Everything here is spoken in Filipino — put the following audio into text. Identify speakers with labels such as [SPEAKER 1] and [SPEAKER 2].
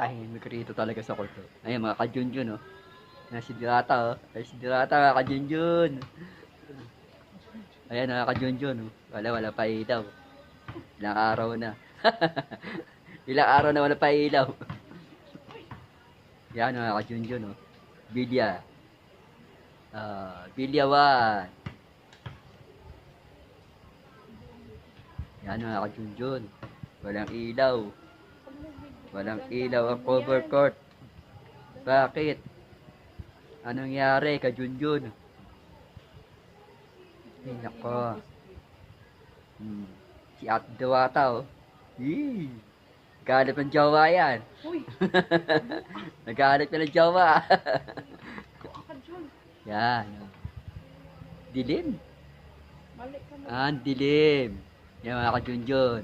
[SPEAKER 1] Tahimik rito talaga sa kulto. Ayun, mga kajunjun, oh. Ayan, si Dirata, oh. Ay, si Dirata, mga kajunjun. Ayan, mga kajunjun, oh. Wala, wala pa ilaw. Ilang araw na. Ilang araw na wala pa ilaw. Yan, mga kajunjun, oh. Bilya. Ah, Bilya 1. Yan, mga kajunjun. Walang ilaw. Walang ilaw ang cover court. Bakit? Anong nangyari ka Junjun? Ay, nako. Hmm. Si At Dewata, oh. Yee. Galit ng jowa yan.
[SPEAKER 2] Uy,
[SPEAKER 1] Nagalit na ng jowa. yan. oh. Dilim.
[SPEAKER 2] Mali ka na.
[SPEAKER 1] Ah, dilim. Yan mga ka-Junjun.